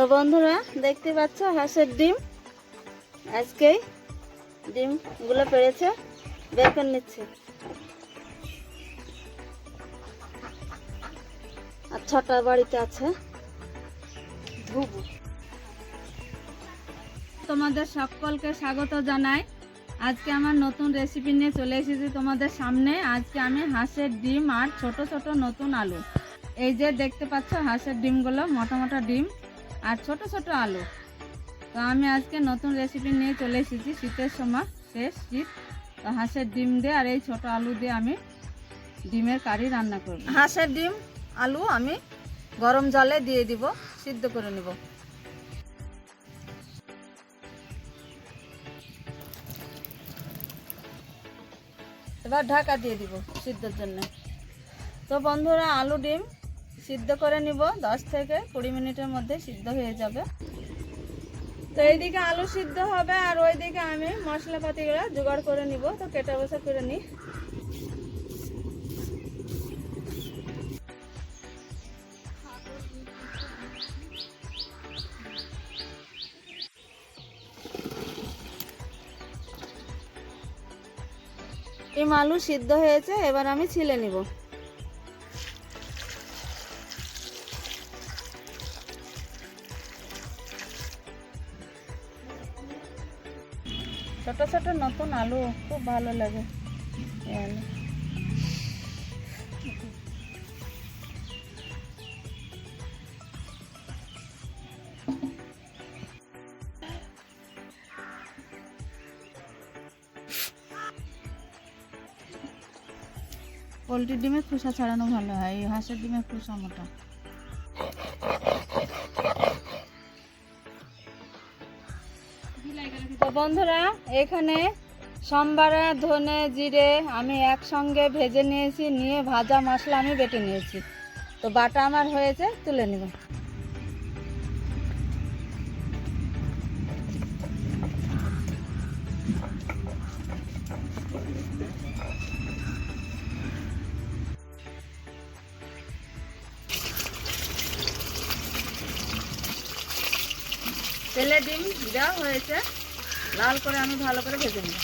তো বন্ধুরা, দেখতে পাচ্ছ হাঁসের ডিম? আজকেই ডিমগুলো পেড়েছে বের করে নিচ্ছে। আর ছটা বাড়িতে আছে। তোমাদের সকলকে স্বাগত জানাই। আজকে আমার নতুন রেসিপি নিয়ে চলে এসেছি তোমাদের সামনে। আজকে আমি হাঁসের ডিম আর ছোট ছোট নতুন আলু। এই যে দেখতে পাচ্ছ হাঁসের ডিমগুলো, মোটা মোটা ডিম। আর ছোট ছোট আলু। তো আমি আজকে নতুন রেসিপি নিয়ে চলে এসেছি, শীতের সময় শেষ শীত। তো হাঁসের ডিম দিয়ে আর এই ছোট আলু দিয়ে আমি ডিমের কারি রান্না করব। হাঁসের ডিম, আলু আমি গরম জলে দিয়ে দিব, সিদ্ধ করে নেব। এবার ঢাকা দিয়ে দিব সিদ্ধর জন্য। তো বন্ধুরা, আলু ডিম সিদ্ধ করে নিব, দশ থেকে কুড়ি মিনিটের মধ্যে সিদ্ধ হয়ে যাবে। তো এইদিকে আলু সিদ্ধ হবে, আর ওইদিকে আমি মশলাপাতিগুলো জোগাড় করে নিব, তো কেটে বসা করে নিই। ডিম আলু সিদ্ধ হয়েছে, এবার আমি ছিলে নিব। ছোট ছোট নতুন আলু, খুব ভালো লাগে। পোলট্রির ডিমের খোসা ছাড়ানো ভালো হয়, এই হাঁসের ডিমের খোসা মোটা বন্ধুরা, এখানে সোমবারে, ধনে, জিরে আমি একসঙ্গে ভেজে নিয়েছি, নিয়ে ভাজা মশলা আমি বেটে নিয়েছি। তো বাটা আমার হয়েছে, তুলে নেব। তেলে ডিম দেওয়া হয়েছে। লাল করে আমি ভালো করে ভেজে নেব।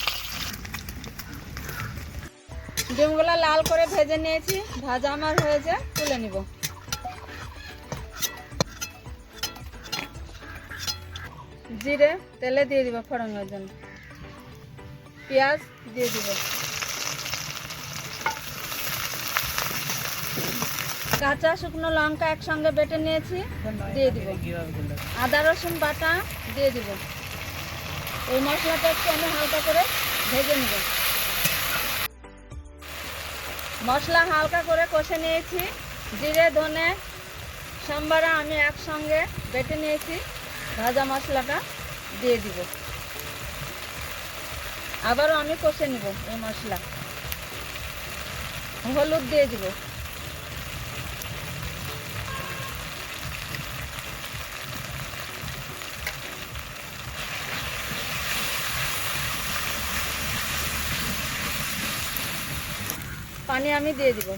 ডিমগুলো লাল করে ভেজে নিয়েছি, ভাজা আমার হয়েছে, তুলে নিব। জিরে তেলে দিয়ে দিব ফোড়নের জন্য। পেঁয়াজ দিয়ে দিব। কাঁচা শুকনো লঙ্কা একসঙ্গে বেটে নিয়েছি, দিয়ে দিব। আদা রসুন বাটা দিয়ে দিব। এই মশলাটা একটু আমি হালকা করে ভেজে নেব। মশলা হালকা করে কষে নিয়েছি। জিরে, ধনে, সাম্বারা আমি একসঙ্গে বেটে নিয়েছি। ভাজা মশলাটা দিয়ে দিব। আবারও আমি কষে নিব এই মশলা। হলুদ দিয়ে দিব। পানি আমি দিয়ে দিব।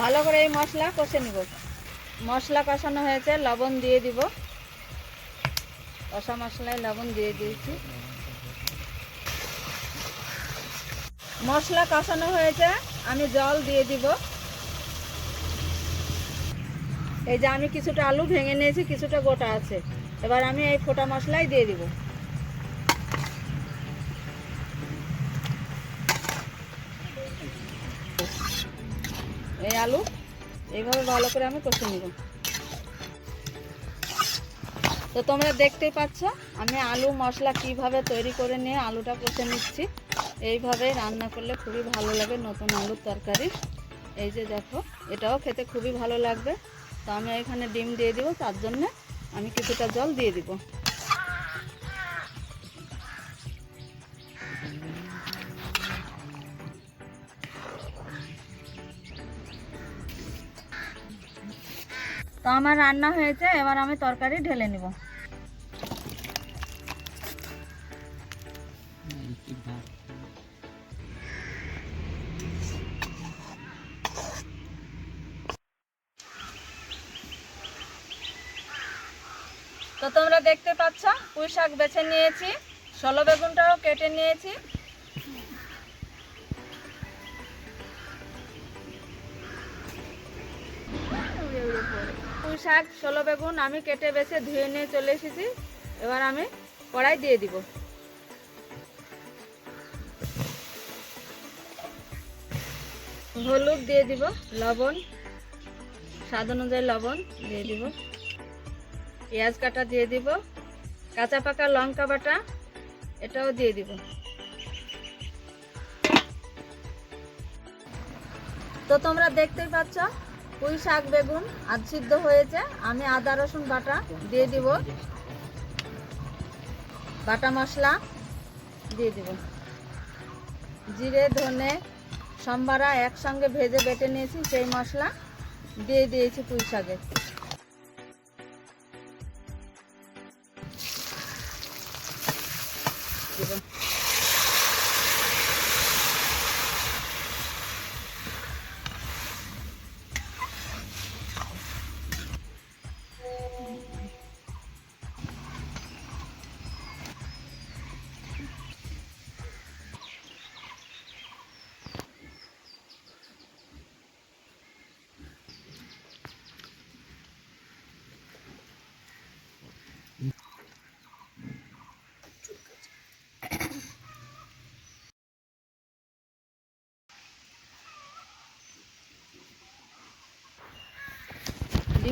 ভালো করে এই মশলা কষে নিব। মশলা কষানো হয়েছে, লবণ দিয়ে দিব। কষা মশলায় লবণ দিয়ে দিয়েছি। মশলা কষানো হয়েছে, আমি জল দিয়ে দিব। এই যে আমি কিছুটা আলু ভেঙে নিয়েছি, কিছুটা গোটা আছে। এবার আমি এই ফোটা মশলাই দিয়ে দিব। এই আলু, এইভাবে ভালো করে আমি কষে নিব। তো তোমরা দেখতেই পাচ্ছ, আমি আলু মশলা কীভাবে তৈরি করে নিয়ে আলুটা কষে নিচ্ছি। এইভাবে রান্না করলে খুবই ভালো লাগে নতুন আলুর তরকারি। এই যে দেখো, এটাও খেতে খুবই ভালো লাগবে। তো আমি এখানে ডিম দিয়ে দিব, তার জন্য আমি কিছুটা জল দিয়ে দিব। তো আমার রান্না হয়েছে, এবার আমি তরকারি ঢেলে নিব তো তোমরা দেখতে পাচ্ছ, পুঁই শাক বেছে নিয়েছি, ষোলো বেগুনটাও কেটে নিয়েছি Beautiful. পুঁই শাক ষোলো বেগুন আমি কেটে বেছে ধুয়ে নিয়ে চলে এসেছি। এবার আমি কড়াই দিয়ে দিব। হলুদ দিয়ে দিব, লবণ, স্বাদ অনুযায়ী লবণ দিয়ে দিব। পেঁয়াজ কাটা দিয়ে দিব, কাঁচা পাকা লঙ্কা বাটা, এটাও দিয়ে দিব। তো তোমরা দেখতেই পাচ্ছ পুঁই শাক বেগুন আধ সিদ্ধ হয়েছে। আমি আদা, রসুন বাটা দিয়ে দিব। বাটা মশলা দিয়ে দিব। জিরে, ধনে, সম্বারা একসঙ্গে ভেজে বেটে নিয়েছি, সেই মশলা দিয়ে দিয়েছি পুঁই শাকে।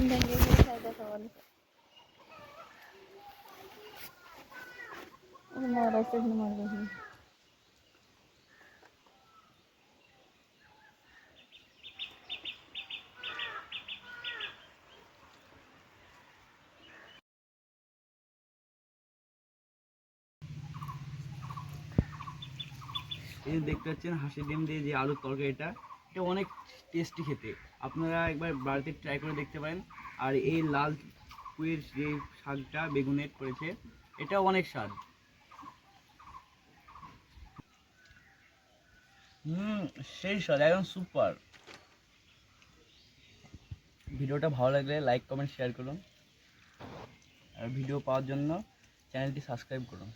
ডিম ভেঙে গিয়ে খাই দেখা বলে মারাইছে মারবে এই যে দেখতে পাচ্ছেন হাঁসি ডিম দিয়ে যে আলুর তরকারিটা এটা অনেক টেস্টি খেতে। আপনারা একবার বাড়িতে ট্রাই করে দেখতে পারেন। আর এই লাল পুয়ের যে শাকটা বেগুনের করেছে এটা অনেক স্বাদ। হুম, সেই স্বাদ, একদম সুপার ভিডিওটা ভালো লাগলে লাইক কমেন্ট শেয়ার করুন। আর ভিডিও পাওয়ার জন্য চ্যানেলটি সাবস্ক্রাইব করুন।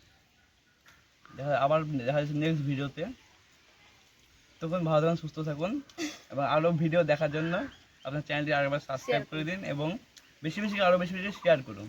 দেখা আবার, দেখা যাচ্ছে নেক্সট ভিডিওতে তখন ভালো থাকুন সুস্থ থাকুন। এবং আরও ভিডিও দেখার জন্য আপনার চ্যানেলটি আরেকবার সাবস্ক্রাইব করে দিন এবং বেশি বেশি আরও বেশি বেশি শেয়ার করুন।